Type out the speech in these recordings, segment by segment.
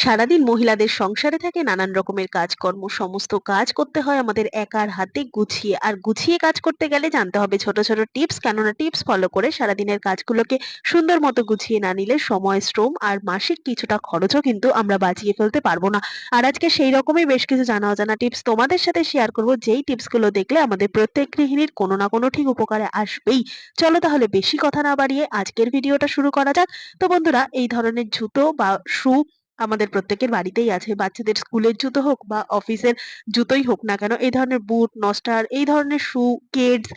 সারাদিন মহিলাদের সংসারে থাকে নানান রকমের কাজকর্ম, সমস্ত কাজ করতে হয় আমাদের একার হাতে গুছিয়ে। আর গুছিয়ে কাজ করতে গেলে জানতে হবে ছোট ছোট টিপস, কেননা টিপস ফলো করে সারাদিনের কাজগুলোকে সুন্দর মতো গুছিয়ে না নিলে সময়, শ্রম আর মাসিক কিছুটা খরচও কিন্তু আমরা বাঁচিয়ে ফেলতে পারব না। আর আজকে সেই রকমই বেশ কিছু জানা অজানা টিপস তোমাদের সাথে শেয়ার করব। যেই টিপসগুলো দেখলে আমাদের প্রত্যেক গৃহিণীর কোনো না কোনো ঠিক উপকারে আসবেই। চলো তাহলে বেশি কথা না বাড়িয়ে আজকের ভিডিওটা শুরু করা যাক। তো বন্ধুরা, এই ধরনের জুতো বা শু আমাদের প্রত্যেকের বাড়িতেই আছে। বাচ্চাদের স্কুলের জুতো হোক বা অফিসের জুতোই হোক না কেন, এই ধরনের বুট নস্টার এই ধরনের শু, কেডস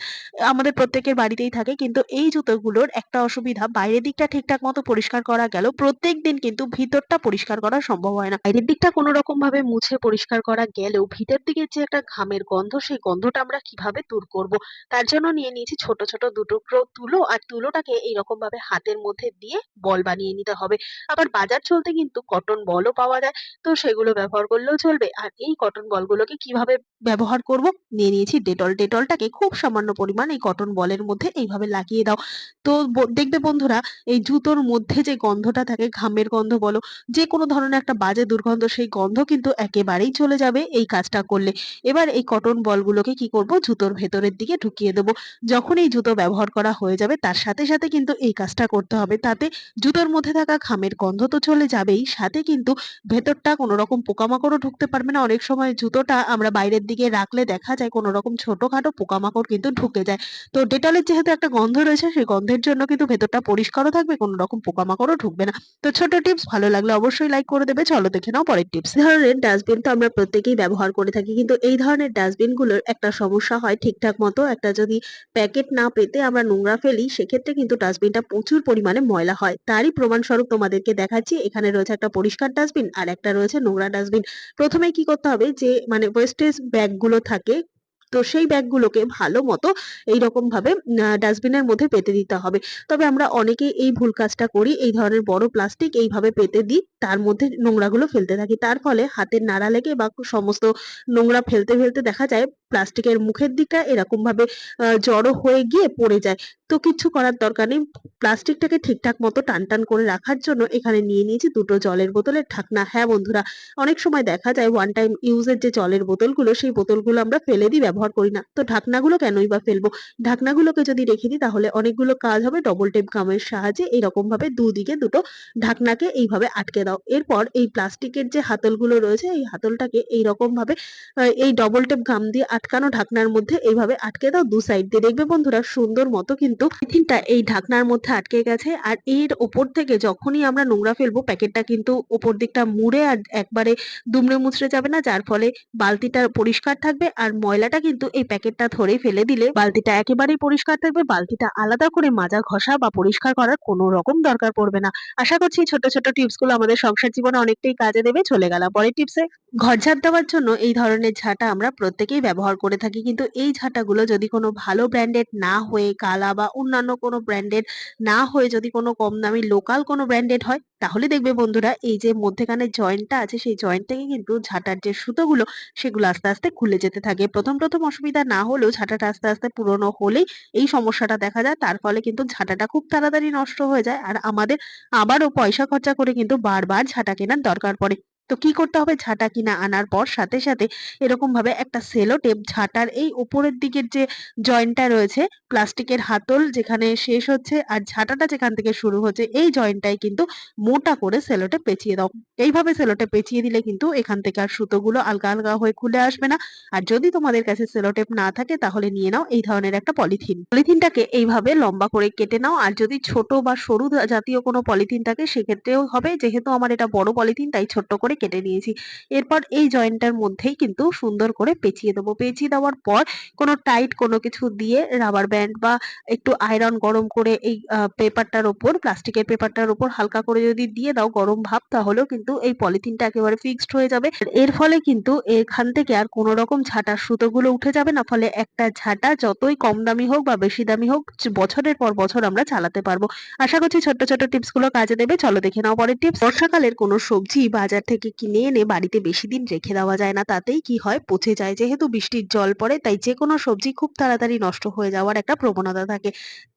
আমাদের প্রত্যেকের বাড়িতেই থাকে। কিন্তু এই জুতোগুলোর একটা অসুবিধা, বাইরের দিকটা ঠিকঠাক মতো পরিষ্কার করা গেল প্রত্যেক দিন কিন্তু ভিতরটা পরিষ্কার করা সম্ভব হয় না। বাইরের দিকটা কোনো রকম ভাবে মুছে পরিষ্কার করা গেলেও ভিতর দিকে যে একটা ঘামের গন্ধ, সেই গন্ধটা আমরা কীভাবে দূর করব? তার জন্য নিয়ে নিয়েছি ছোট ছোট দুটুকরো তুলো আর তুলোটাকে এইরকম ভাবে হাতের মধ্যে দিয়ে বল বানিয়ে নিতে হবে। আবার বাজার চলতে কিন্তু কটন বলও পাওয়া যায়। তো সেগুলো ব্যবহার করলেও চলবে। আর এই কটন বলগুলোকে কীভাবে ব্যবহার করব? নিয়ে নিয়েছি ডেটল। ডেটলটাকে খুব সামান্য পরিমাণ এই কটন বলের মধ্যে এইভাবে লাগিয়ে দাও। তো দেখবে বন্ধুরা, এই জুতোর মধ্যে যে গন্ধটা থাকে, ঘামের গন্ধ বলো, যে কোনো ধরনের একটা বাজে দুর্গন্ধ, সেই গন্ধ কিন্তু একেবারেই চলে যাবে এই কাজটা করলে। এবার এই কটন বলগুলোকে কি করব? জুতোর ভেতরের দিকে ঢুকিয়ে দেবো। যখন এই জুতো ব্যবহার করা হয়ে যাবে, তার সাথে সাথে কিন্তু এই কাজটা করতে হবে। তাতে জুতোর মধ্যে থাকা ঘামের গন্ধ তো চলে যাবেই, সাথে কিন্তু ভেতরটা কোনো রকম পোকামাকড়ও ঢুকতে পারবে না। অনেক সময় জুতোটা আমরা বাইরের দিকে রাখলে দেখা যায় কোনো রকম ছোটখাটো পোকামাকড় কিন্তু ঢুকে যায়। তো ডেটলের যেহেতু একটা গন্ধ রয়েছে, সেই গন্ধের জন্য কিন্তু ভেতরটা পরিষ্কারও থাকবে কোনো রকম পোকামাকড়ও ঢুকবে না। তো ছোট টিপস ভালো লাগলে অবশ্যই লাইক করে দেবে। চলো দেখে নাও পরের টিপস। ধরনের ডাস্টবিন তো আমরা প্রত্যেকেই ব্যবহার করে থাকি, কিন্তু এই ধরনের ডাস্টবিনগুলোর একটা সমস্যা হয় ঠিকঠাক মতো। একটা যদি প্যাকেট না পেতে আমরা নোংরা ফেলি, সেক্ষেত্রে কিন্তু ডাস্টবিনটা প্রচুর পরিমাণে ময়লা হয়। তারই প্রমাণস্বরূপ তোমাদেরকে দেখাচ্ছি। এখানে রয়েছে একটা পরিষ্কার ডাস্টবিন আর একটা রয়েছে নোংরা ডাস্টবিন প্রথমে কি করতে হবে যে মানে ওয়েস্টেজ ব্যাগগুলো থাকে, তো সেই ব্যাগগুলোকে ভালো মতো এইরকম ভাবে ডাস্টবিনের মধ্যে পেতে দিতে হবে। তবে আমরা অনেকেই এই ভুল কাজটা করি, এই ধরনের বড় প্লাস্টিক এইভাবে পেতে দিই, তার মধ্যে নোংরাগুলো ফেলতে থাকি। তার ফলে হাতের নাড়া লেগে বা সমস্ত নোংরা ফেলতে ফেলতে দেখা যায় প্লাস্টিকের মুখের দিকটা এরকম ভাবে জড়ো হয়ে গিয়ে পড়ে যায়। তো কিচ্ছু করার দরকার নেই। প্লাস্টিকটাকে ঠিকঠাক মতো টান টান করে রাখার জন্য এখানে নিয়ে নিয়েছি দুটো জলের বোতলের ঢাকনা। হ্যাঁ বন্ধুরা, অনেক সময় দেখা যায় ওয়ান টাইম ইউজের যে জলের বোতলগুলো, সেই বোতলগুলো আমরা ফেলে দিই, ব্যবহার করি না। তো ঢাকনাগুলো কেনই বা ফেলব? ঢাকনাগুলোকে যদি রেখে দিই, তাহলে অনেকগুলো কাজ হবে। ডবল টেপ গামের সাহায্যে এইরকম ভাবে দুদিকে দুটো ঢাকনাকে এইভাবে আটকে দাও। এরপর এই প্লাস্টিকের যে হাতলগুলো রয়েছে, এই হাতলটাকে এইরকম ভাবে এই ডবল টেপ গাম দিয়ে আটকানো ঢাকনার মধ্যে এইভাবে আটকে দাও দু সাইড দিয়ে। দেখবে বন্ধুরা, সুন্দর মতো কিন্তু টিফিনটা এই ঢাকনার মধ্যে আটকে গেছে আর এর ওপর থেকে যখনই আমরা নোংরা ফেলব, প্যাকেটটা কিন্তু ওপর দিকটা মুড়ে আর একবারে দুমড়ে মুচড়ে যাবে না, যার ফলে বালতিটা পরিষ্কার থাকবে আর ময়লাটা কিন্তু এই প্যাকেটটা ধরেই ফেলে দিলে বালতিটা একেবারেই পরিষ্কার থাকবে, বালতিটা আলাদা করে মাজা ঘষা বা পরিষ্কার করার কোনো রকম দরকার পড়বে না। আশা করছি ছোট ছোট টিপসগুলো আমাদের সংসার জীবনে অনেকটাই কাজে দেবে, চলে গেলাম পরের টিপসে। ঘর ঝাড় দেওয়ার জন্য এই ধরনের ঝাঁটা আমরা প্রত্যেকেই ব্যবহার করে থাকি। কিন্তু এই ঝাঁটাগুলো যদি কোনো ভালো ব্র্যান্ডেড না হয়ে, কালা বা অন্যান্য কোনো ব্র্যান্ডেড না হয়ে যদি কোনো কম দামি লোকাল কোনো ব্র্যান্ডেড হয়, তাহলে দেখবে বন্ধুরা এই যে মধ্যেখানে জয়েন্টটা আছে, সেই জয়েন্ট থেকে কিন্তু ঝাঁটার যে সুতোগুলো, সেগুলো আস্তে আস্তে খুলে যেতে থাকে। প্রথম প্রথম অসুবিধা না হলেও ঝাঁটাটা আস্তে আস্তে পুরনো হলেই এই সমস্যাটা দেখা যায়। তার ফলে কিন্তু ঝাঁটাটা খুব তাড়াতাড়ি নষ্ট হয়ে যায়। আর আমাদের আবারও পয়সা খরচা করে কিন্তু বারবার ঝাঁটা কেনার দরকার পড়ে। তো কি করতে হবে? ঝাঁটা কিনা আনার পর সাথে সাথে এরকম ভাবে একটা সেলো টেপ ঝাঁটার এই উপরের দিকের যে জয়েন্টটা রয়েছে, প্লাস্টিকের হাতল যেখানে শেষ হচ্ছে আর ঝাঁটাটা যেখান থেকে শুরু হচ্ছে, এই জয়েন্টটাই কিন্তু মোটা করে সেলোটে পেঁচিয়ে দাও। এইভাবে সেলোটে পেঁচিয়ে দিলে কিন্তু এখান থেকে আর সুতোগুলো আলগা আলগা হয়ে খুলে আসবে না। আর যদি তোমাদের কাছে সেলোটেপ না থাকে তাহলে নিয়ে নাও এই ধরনের একটা পলিথিন। পলিথিনটাকে এইভাবে লম্বা করে কেটে নাও আর যদি ছোট বা সরু জাতীয় কোনো পলিথিন থাকে সেক্ষেত্রেও হবে। যেহেতু আমার এটা বড় পলিথিন তাই ছোট্ট করে কেটে নিয়েছি। এরপর এই জয়েন্টটার মধ্যেই কিন্তু সুন্দর করে পেঁচিয়ে দেবো। পেঁচিয়ে দেওয়ার পর কোনো টাইট কোনো কিছু দিয়ে রাবার ব্যান্ড বা একটু আয়রন গরম করে এই পেপারটার ওপর প্লাস্টিকের পেপারটার ওপর হালকা করে যদি দিয়ে দাও গরম ভাব, তাহলেও কিন্তু এই পলিথিনটা একেবারে ফিক্সড হয়ে যাবে। এর ফলে কিন্তু এখান থেকে আর কোনো রকম ঝাঁটার সুতোগুলো উঠে যাবে না। ফলে একটা ঝাঁটা যতই কম দামি হোক বা বেশি দামি হোক বছরের পর বছর আমরা চালাতে পারব। আশা করছি ছোট্ট ছোট্ট টিপসগুলো কাজে দেবে। চলো দেখে নাও পরের টিপস বর্ষাকালের কোনো সবজি বাজার থেকে থেকে কিনে এনে বাড়িতে বেশি দিন রেখে দেওয়া যায় না। তাতেই কি হয়? পচে যায়। যেহেতু বৃষ্টির জল পড়ে, তাই যে কোনো সবজি খুব তাড়াতাড়ি নষ্ট হয়ে যাওয়ার একটা প্রবণতা থাকে।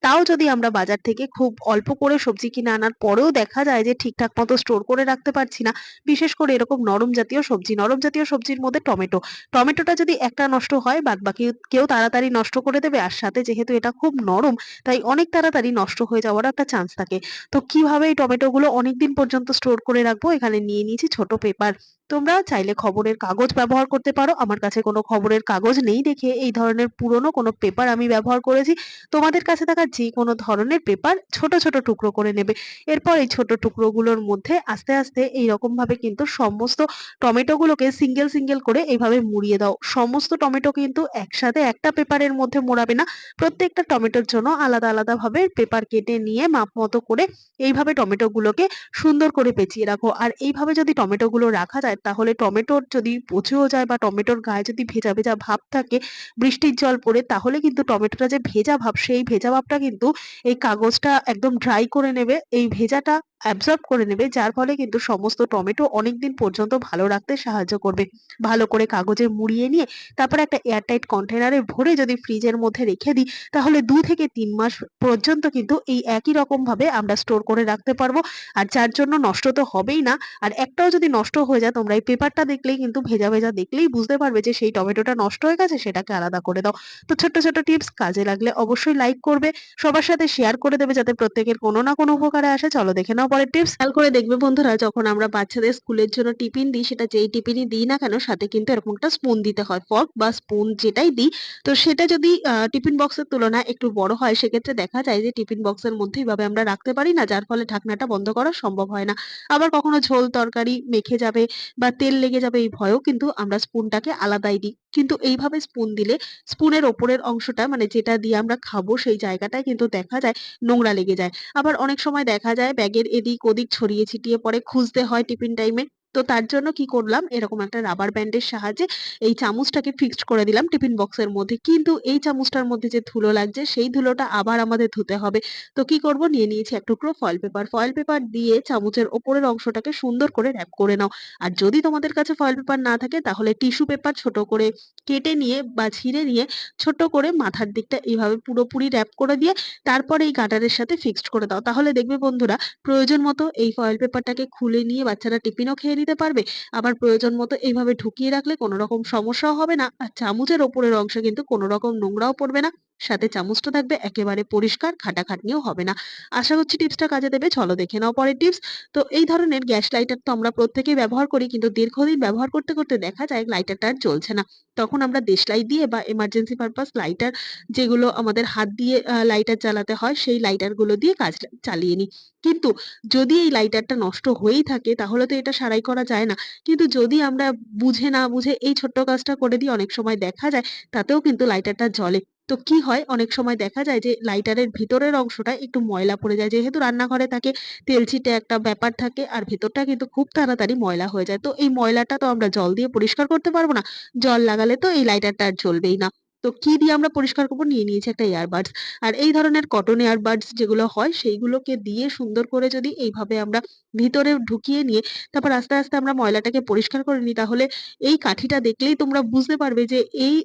তাও যদি আমরা বাজার থেকে খুব অল্প করে সবজি কিনে আনার পরেও দেখা যায় যে ঠিকঠাক মতো স্টোর করে রাখতে পারছি না, বিশেষ করে এরকম নরম জাতীয় সবজি। নরম জাতীয় সবজির মধ্যে টমেটো। টমেটোটা যদি একটা নষ্ট হয় বাদ বাকি কেউ তাড়াতাড়ি নষ্ট করে দেবে। আর সাথে যেহেতু এটা খুব নরম, তাই অনেক তাড়াতাড়ি নষ্ট হয়ে যাওয়ার একটা চান্স থাকে। তো কীভাবে এই টমেটোগুলো অনেকদিন পর্যন্ত স্টোর করে রাখব? এখানে নিয়ে নিয়েছি ছোট পেপার তোমরা চাইলে খবরের কাগজ ব্যবহার করতে পারো। আমার কাছে কোনো খবরের কাগজ নেই দেখে এই ধরনের পুরনো কোনো পেপার আমি ব্যবহার করেছি। তোমাদের কাছে থাকা যে কোনো ধরনের পেপার ছোট ছোট টুকরো করে নেবে। এরপর এই ছোট টুকরোগুলোর মধ্যে আস্তে আস্তে এইরকম ভাবে কিন্তু সমস্ত টমেটোগুলোকে সিঙ্গেল সিঙ্গেল করে এইভাবে মুড়িয়ে দাও। সমস্ত টমেটো কিন্তু একসাথে একটা পেপারের মধ্যে মোড়াবে না। প্রত্যেকটা টমেটোর জন্য আলাদা আলাদা ভাবে পেপার কেটে নিয়ে মাপ মতো করে এইভাবে টমেটোগুলোকে সুন্দর করে পেঁচিয়ে রাখো। আর এইভাবে যদি টমেটোগুলো রাখা যায় তাহলে টমেটোর যদি পচেও যায় বা টমেটোর গায়ে যদি ভেজা ভেজা ভাব থাকে, বৃষ্টির জল পড়ে, তাহলে কিন্তু টমেটোটা যে ভেজা ভাব, সেই ভেজা ভাবটা কিন্তু এই কাগজটা একদম ড্রাই করে নেবে। এই ভেজাটা অ্যাবজর্ব করে নেবে, যার ফলে কিন্তু সমস্ত টমেটো অনেকদিন পর্যন্ত ভালো রাখতে সাহায্য করবে। ভালো করে কাগজে মুড়িয়ে নিয়ে তারপরে একটা এয়ারটাইট কন্টেনারে ভরে যদি ফ্রিজের মধ্যে রেখে দিই, তাহলে দু থেকে তিন মাস পর্যন্ত কিন্তু এই একই রকম ভাবে আমরা স্টোর করে রাখতে পারব। আর যার জন্য নষ্ট তো হবেই না, আর একটাও যদি নষ্ট হয়ে যায়, তোমরা এই পেপারটা দেখলেই কিন্তু ভেজা ভেজা দেখলেই বুঝতে পারবে যে সেই টমেটোটা নষ্ট হয়ে গেছে, সেটাকে আলাদা করে দাও। তো ছোট্ট ছোট্ট টিপস কাজে লাগলে অবশ্যই লাইক করবে, সবার সাথে শেয়ার করে দেবে যাতে প্রত্যেকের কোনো না কোনো উপকারে আসে। চলো দেখে নাও পরের টিপস খেয়াল করে দেখবে বন্ধুরা, যখন আমরা বাচ্চাদের স্কুলের জন্য টিফিন দিই, সেটা যেই টিফিনই দিই না কেন, সাথে কিন্তু এরকম একটা স্পুন দিতে হয় ফর্ক বা স্পুন যেটাই দিই। তো সেটা যদি টিফিন বক্সের তুলনায় একটু বড় হয়, সেক্ষেত্রে দেখা যায় যে টিফিন বক্সের মধ্যে এইভাবে আমরা রাখতে পারি না, যার ফলে ঢাকনাটা বন্ধ করা সম্ভব হয় না। আবার কখনো ঝোল তরকারি মেখে যাবে বা তেল লেগে যাবে, এই ভয়েও কিন্তু আমরা স্পুনটাকে আলাদাই দিই। কিন্তু এইভাবে স্পুন দিলে স্পুনের ওপরের অংশটা মানে যেটা দিয়ে আমরা খাব, সেই জায়গাটায় কিন্তু দেখা যায় নোংরা লেগে যায়। আবার অনেক সময় দেখা যায় ব্যাগের এদিক ওদিক ছড়িয়ে ছিটিয়ে পরে খুঁজতে হয় টিফিন টাইমে তো তার জন্য কি করলাম? এরকম একটা রাবার ব্যান্ডের সাহায্যে এই চামচটাকে ফিক্সড করে দিলাম টিফিন বক্সের মধ্যে। কিন্তু এই চামচটার মধ্যে যে ধুলো লাগছে, সেই ধুলোটা আবার আমাদের ধুতে হবে। তো কি করব? নিয়ে নিয়েছি এক টুকরো ফয়েল পেপার ফয়েল পেপার দিয়ে চামচের ওপরের অংশটাকে সুন্দর করে র্যাপ করে নাও। আর যদি তোমাদের কাছে ফয়েল পেপার না থাকে, তাহলে টিস্যু পেপার ছোট করে কেটে নিয়ে বা ছিঁড়ে নিয়ে ছোট করে মাথার দিকটা এইভাবে পুরোপুরি র্যাপ করে দিয়ে তারপর এই গাটারের সাথে ফিক্সড করে দাও। তাহলে দেখবে বন্ধুরা, প্রয়োজন মতো এই ফয়েল পেপারটাকে খুলে নিয়ে বাচ্চারা টিফিনও খেয়ে নিতে পারবে। আবার প্রয়োজন মতো এইভাবে ঢুকিয়ে রাখলে কোনো রকম সমস্যাও হবে না। আর চামচের ওপরের অংশে কিন্তু কোনো রকম নোংরাও পড়বে না। সাথে চামচটা থাকবে একেবারে পরিষ্কার, খাটাখাটনিও হবে না। আশা করছি টিপসটা কাজে দেবে। চলো দেখে নাও পরের টিপস। তো এই ধরনের গ্যাস লাইটার তো আমরা প্রত্যেকেই ব্যবহার করি, কিন্তু দীর্ঘদিন ব্যবহার করতে করতে দেখা যায় লাইটারটা আর জ্বলছে না। তখন আমরা দেশলাই দিয়ে বা এমার্জেন্সি পারপাস লাইটার যেগুলো আমাদের হাত দিয়ে লাইটার জ্বালাতে হয়, সেই লাইটারগুলো দিয়ে কাজ চালিয়ে নিই। কিন্তু যদি এই লাইটারটা নষ্ট হয়েই থাকে, তাহলে তো এটা সারাই করা যায় না। কিন্তু যদি আমরা বুঝে না বুঝে এই ছোট্ট কাজটা করে দিই, অনেক সময় দেখা যায় তাতেও কিন্তু লাইটারটা জ্বলে। তো কি হয়? অনেক সময় দেখা যায় যে লাইটারের ভিতরের অংশটা একটু ময়লা পড়ে যায়। যেহেতু রান্নাঘরে থাকে তেলচিটে একটা ব্যাপার থাকে আর ভেতরটা কিন্তু খুব তাড়াতাড়ি ময়লা হয়ে যায়। তো এই ময়লাটা তো আমরা জল দিয়ে পরিষ্কার করতে পারব না। জল লাগালে তো এই লাইটারটা আর জ্বলবেই না। তো কি দিয়ে আমরা পরিষ্কার করব? নিয়ে নিয়েছি একটা ইয়ারবাডস আর এই ধরনের কটন ইয়ারবাডস যেগুলো হয়, সেইগুলোকে দিয়ে সুন্দর করে যদি এইভাবে আমরা ভিতরে ঢুকিয়ে নিয়ে, তারপর আস্তে আস্তে আমরা ময়লাটাকে পরিষ্কার করে নিই, তাহলে এই কাঠিটা দেখলেই তোমরা বুঝতে পারবে যে এই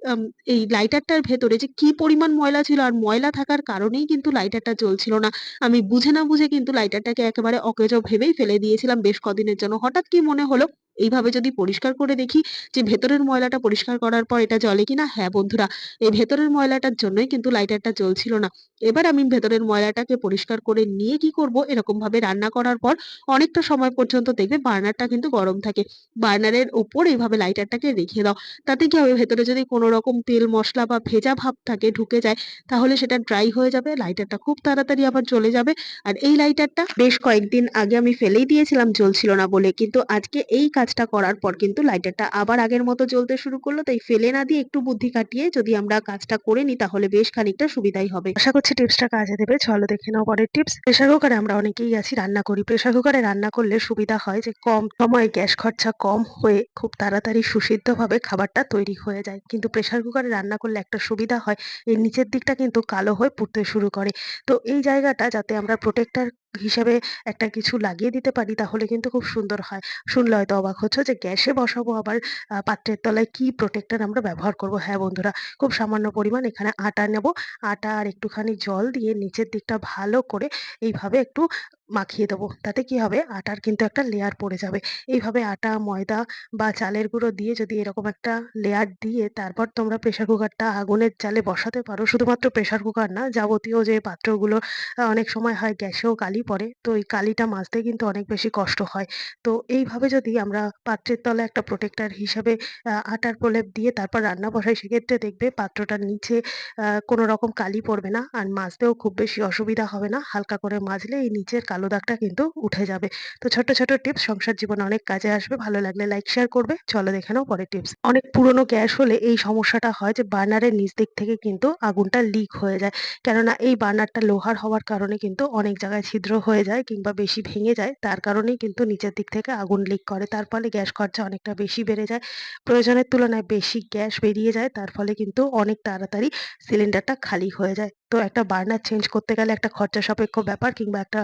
এই লাইটারটার ভেতরে যে কি পরিমাণ ময়লা ছিল। আর ময়লা থাকার কারণেই কিন্তু লাইটারটা জ্বলছিল না। আমি বুঝে না বুঝে কিন্তু লাইটারটাকে একেবারে অকেজো ভেবেই ফেলে দিয়েছিলাম বেশ কদিনের জন্য। হঠাৎ কি মনে হলো এইভাবে যদি পরিষ্কার করে দেখি যে ভেতরের ময়লাটা পরিষ্কার করার পর এটা জ্বলে কিনা হ্যাঁ বন্ধুরা, এই ভেতরের ময়লাটার জন্যই কিন্তু লাইটারটা জ্বলছিল না। এবার আমি ভেতরের ময়লাটাকে পরিষ্কার করে নিয়ে কি করব? এরকম ভাবে রান্না করার পর অনেকটা সময় পর্যন্ত দেখবে বার্নারটা কিন্তু গরম থাকে। বার্নারের উপর এইভাবে লাইটারটাকে রেখে দাও। তাতে কি হবে? ভেতরে যদি কোনো রকম তেল, মশলা বা ভেজা ভাব থাকে, ঢুকে যায়, তাহলে সেটা ড্রাই হয়ে যাবে লাইটারটা খুব তাড়াতাড়ি আবার চলে যাবে। আর এই লাইটারটা বেশ কয়েকদিন আগে আমি ফেলেই দিয়েছিলাম, জ্বলছিল না বলে। কিন্তু আজকে এই কাজটা করার পর কিন্তু লাইটারটা আবার আগের মতো জ্বলতে শুরু করল। তাই ফেলে না দিয়ে একটু বুদ্ধি কাটিয়ে যদি আমরা কাজটা করে নিই, তাহলে বেশ খানিকটা সুবিধাই হবে। আশা করছি টিপসটা কাজে দেবে। চলো দেখে নাও পরের টিপস প্রেশার কুকারে আমরা অনেকেই আছি রান্না করি। প্রেশার কুকারে রান্না করলে সুবিধা হয় যে কম সময়ে গ্যাস খরচা কম হয়ে খুব তাড়াতাড়ি সুসিদ্ধভাবে খাবারটা তৈরি হয়ে যায়। কিন্তু প্রেশার কুকারে রান্না করলে একটা সুবিধা হয়। এর নিচের দিকটা কিন্তু কালো হয়ে পুড়তে শুরু করে। তো এই জায়গাটা যাতে আমরা প্রোটেক্টার হিসেবে একটা কিছু লাগিয়ে দিতে পারি তাহলে কিন্তু খুব সুন্দর হয়। শুনলে হয়তো অবাক হচ্ছ যে গ্যাসে বসাবো আবার পাত্রের তলায় কি প্রোটেক্টর আমরা ব্যবহার করব। হ্যাঁ বন্ধুরা, খুব সামান্য পরিমাণ এখানে আটা নেব। আটা আর একটুখানি জল দিয়ে নিচের দিকটা ভালো করে এইভাবে একটু মাখিয়ে দেবো। তাতে কি হবে আটার কিন্তু একটা লেয়ার পড়ে যাবে। এইভাবে আটা, ময়দা বা চালের গুঁড়ো দিয়ে যদি এরকম একটা লেয়ার দিয়ে তারপর তোমরা প্রেশার কুকারটা আগুনের জালে বসাতে পারো। শুধুমাত্র প্রেশার কুকার না, যাবতীয় যে পাত্রগুলো অনেক সময় হয় গ্যাসেও কালি পড়ে। তো এই কালিটা মাজতে কিন্তু অনেক বেশি কষ্ট হয়। তো এইভাবে যদি আমরা পাত্রের তলায় একটা প্রোটেক্টার হিসাবে আটার প্রলেপ দিয়ে তারপর রান্না বসাই সেক্ষেত্রে দেখবে পাত্রটার নিচে কোনো রকম কালি পড়বে না। আর মাজতেও খুব বেশি অসুবিধা হবে না। হালকা করে মাজলে এই নিচের কালো দাগটা কিন্তু উঠে যাবে। তো ছোট্ট, ছোট্ট টিপস সংসার জীবনে অনেক কাজে আসবে। ভালো লাগলে লাইক, শেয়ার করবে। চলো দেখে নাও পরের টিপস। অনেক পুরনো গ্যাস হলে এই সমস্যাটা হয় যে বার্নারের নিচ দিক থেকে কিন্তু আগুনটা লিক হয়ে যায়। কেননা এই বার্নারটা লোহার হওয়ার কারণে কিন্তু অনেক জায়গায় ছিদ্র হয়ে যায় কিংবা বেশি ভেঙে যায়। তার কারণেই কিন্তু নিচের দিক থেকে আগুন লিক করে। তার ফলে গ্যাস খরচা অনেকটা বেশি বেড়ে যায়। প্রয়োজনের তুলনায় বেশি গ্যাস বেরিয়ে যায়। তার ফলে কিন্তু অনেক তাড়াতাড়ি সিলিন্ডারটা খালি হয়ে যায়। তো একটা বার্নার চেঞ্জ করতে গেলে একটা খরচা সাপেক্ষ ব্যাপার কিংবা একটা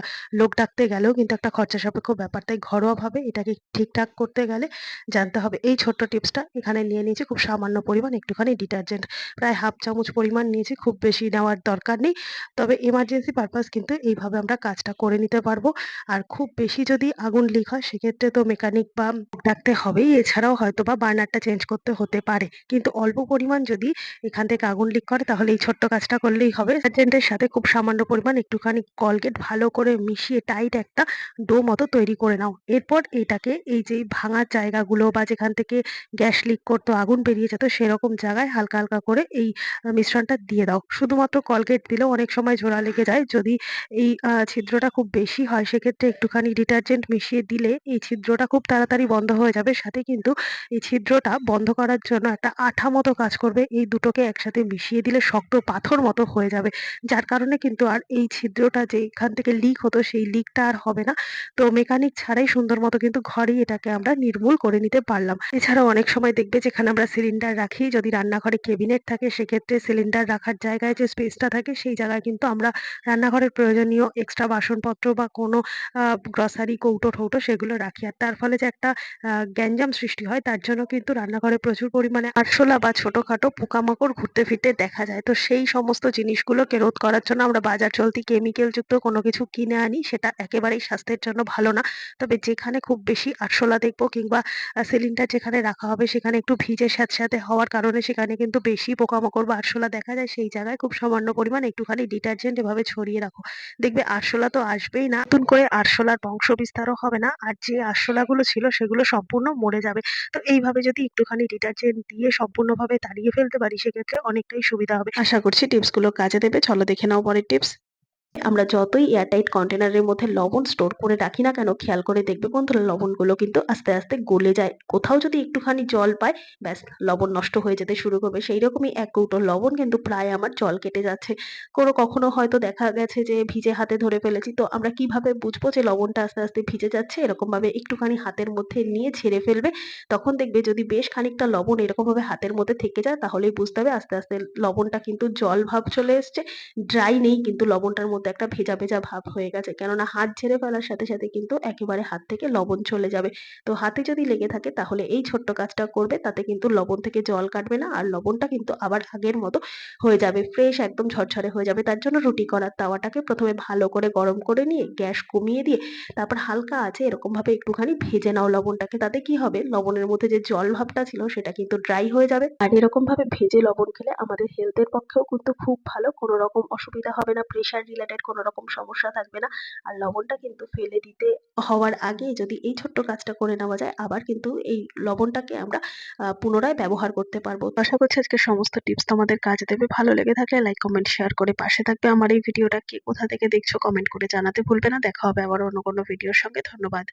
লোক ডাকতে গেলেও কিন্তু একটা খরচা সাপেক্ষ ব্যাপার। তাই ঘরোয়াভাবে এটাকে ঠিকঠাক করতে গেলে জানতে হবে এই ছোট্ট টিপসটা এখানে নিয়ে নিয়েছি খুব সামান্য পরিমাণ একটুখানি ডিটারজেন্ট। প্রায় হাফ চামচ পরিমাণ নিয়েছি, খুব বেশি নেওয়ার দরকার নেই। তবে এমার্জেন্সি পারপাস কিন্তু এইভাবে আমরা কাজটা করে নিতে পারব। আর খুব বেশি যদি আগুন লিক হয় সেক্ষেত্রে তো মেকানিক বা ডাকতে হবেই। এছাড়াও হয়তোবা বার্নারটা চেঞ্জ করতে হতে পারে। কিন্তু অল্প পরিমাণ যদি এখান থেকে আগুন লিক করে তাহলে এই ছোট্ট কাজটা করলেই হবে। ডিটারজেন্টের সাথে খুব সামান্য পরিমাণ একটুখানি কলগেট ভালো করে মিশিয়ে টাইট একটা ডো মতো তৈরি করে নাও। এরপর এটাকে এই যে ভাঙা জায়গাগুলো বা যেখান থেকে গ্যাস লিক করতো, আগুন বেরিয়ে যেত সেরকম জায়গায় হালকা, হালকা করে এই মিশ্রণটা দিয়ে দাও। শুধুমাত্র কলগেট দিলেও অনেক সময় জোড়া লেগে যায়। যদি এই ছিদ্রটা খুব বেশি হয় সেক্ষেত্রে একটুখানি ডিটারজেন্ট মিশিয়ে দিলে এই ছিদ্রটা খুব তাড়াতাড়ি বন্ধ হয়ে যাবে। সাথে কিন্তু এই ছিদ্রটা বন্ধ করার জন্য একটা আঠা মতো কাজ করবে। এই দুটোকে একসাথে মিশিয়ে দিলে শক্ত পাথর মতো হয়ে যাবে। যার কারণে কিন্তু আর এই ছিদ্রটা যেখান থেকে লিক হতো সেই লিকটা আর হবে না। তো মেকানিক ছাড়াই সুন্দর মতো কিন্তু ঘরেই এটাকে আমরা নির্মূল করে নিতে পারলাম। এছাড়াও অনেক সময় দেখবে যেখানে আমরা সিলিন্ডার রাখি, যদি রান্নাঘরে কেবিনেট থাকে, সেক্ষেত্রে সিলিন্ডার রাখার জায়গায় যে স্পেসটা থাকে, সেই জায়গায় কিন্তু আমরা রান্নাঘরের প্রয়োজনীয় এক্সট্রা বাসনপত্র বা কোনো গ্রসারি কৌটো-ঠৌটো সেগুলো রাখি। আর তার ফলে যে একটা গ্যাঞ্জাম সৃষ্টি হয়, তার জন্য কিন্তু রান্নাঘরে প্রচুর পরিমাণে আরশোলা বা ছোটখাটো পোকামাকড় ঘুরতে ফিরতে দেখা যায়। তো সেই সমস্ত জিনিসগুলোকে রোধ করার জন্য আমরা বাজার চলতি কেমিক্যাল যুক্ত কোনো কিছু কিনে আনি সেটা একেবারেই স্বাস্থ্যের জন্য ভালো না। তবে যেখানে খুব বেশি আরশোলা দেখব কিংবা সিলিন্ডার যেখানে রাখা হবে সেখানে একটু ভিজে স্যাঁতস্যাঁতে হওয়ার কারণে সেখানে কিন্তু বেশি পোকামাকড় বা আরশোলা দেখা যায়, সেই জায়গায় খুব সামান্য পরিমাণ একটুখানি ডিটারজেন্ট এভাবে ছড়িয়ে রাখো। দেখবে আরশোলা তো আসবেই না। নতুন করে আরশোলার বংশ বিস্তারও হবে না। আর যে আরশোলাগুলো ছিল সেগুলো সম্পূর্ণ মরে যাবে। তো এইভাবে যদি একটুখানি ডিটারজেন্ট দিয়ে সম্পূর্ণভাবে তাড়িয়ে ফেলতে পারি, সেক্ষেত্রে অনেকটাই সুবিধা হবে। আশা করছি টিপসগুলো কাজে দেবে। চলো দেখে নাও পরের টিপস। আমরা যতই এয়ারটাইট কন্টেনারের মধ্যে লবণ স্টোর করে রাখি না কেন খেয়াল করে দেখবে বন্ধুরা লবণগুলো কিন্তু আস্তে, আস্তে গলে যায়। কোথাও যদি একটুখানি জল পায় ব্যাস লবণ নষ্ট হয়ে যেতে শুরু করবে। সেই রকমই এক কৌটো লবণ কিন্তু প্রায় আমার জল কেটে যাচ্ছে। কোনো কখনো হয়তো দেখা গেছে যে ভিজে হাতে ধরে ফেলেছি। তো আমরা কীভাবে বুঝব যে লবণটা আস্তে, আস্তে ভিজে যাচ্ছে? এরকমভাবে একটুখানি হাতের মধ্যে নিয়ে ছেড়ে ফেলবে। তখন দেখবে যদি বেশ খানিকটা লবণ এরকমভাবে হাতের মধ্যে থেকে যায় তাহলেই বুঝতে হবে আস্তে, আস্তে লবণটা কিন্তু জল ভাব চলে এসছে। ড্রাই নেই কিন্তু লবণটার মধ্যে একটা ভেজা, ভেজা ভাব হয়ে গেছে। কেননা হাত ঝেড়ে ফেলার সাথে, সাথে কিন্তু একেবারে হাত থেকে লবণ চলে যাবে। তো হাতে যদি লেগে থাকে তাহলে এই ছোট্ট কাজটা করবে তাতে কিন্তু লবণ থেকে জল কাটবে না। আর লবণটা কিন্তু আবার আগের মতো হয়ে যাবে। ফ্রেশ একদম ঝরঝরে হয়ে যাবে। তার জন্য রুটি করার তাওয়াটাকে প্রথমে ভালো করে গরম করে নিয়ে গ্যাস কমিয়ে দিয়ে তারপর হালকা আঁচে এরকমভাবে একটুখানি ভেজে নাও লবণটাকে। তাতে কি হবে? লবণের মধ্যে যে জল ভাবটা ছিল সেটা কিন্তু ড্রাই হয়ে যাবে। আর এরকমভাবে ভেজে লবণ খেলে আমাদের হেলথের পক্ষেও কিন্তু খুব ভালো। কোনো রকম অসুবিধা হবে না। প্রেশার রিলেটেড কোনো রকম সমস্যা থাকবে না। আর লবণটা কিন্তু ফেলে দিতে হওয়ার আগে যদি এই ছোট্ট কাজটা করে নেওয়া যায় আবার কিন্তু এই লবণটাকে আমরা পুনরায় ব্যবহার করতে পারব। আশা করছি আজকে সমস্ত টিপস তোমাদের কাজে দেবে। ভালো লেগে থাকলে লাইক, কমেন্ট, শেয়ার করে পাশে থাকবে। আমার এই ভিডিওটা কে কোথা থেকে দেখছ কমেন্ট করে জানাতে ভুলবে না। দেখা হবে আবার অন্য কোনো ভিডিওর সঙ্গে। ধন্যবাদ।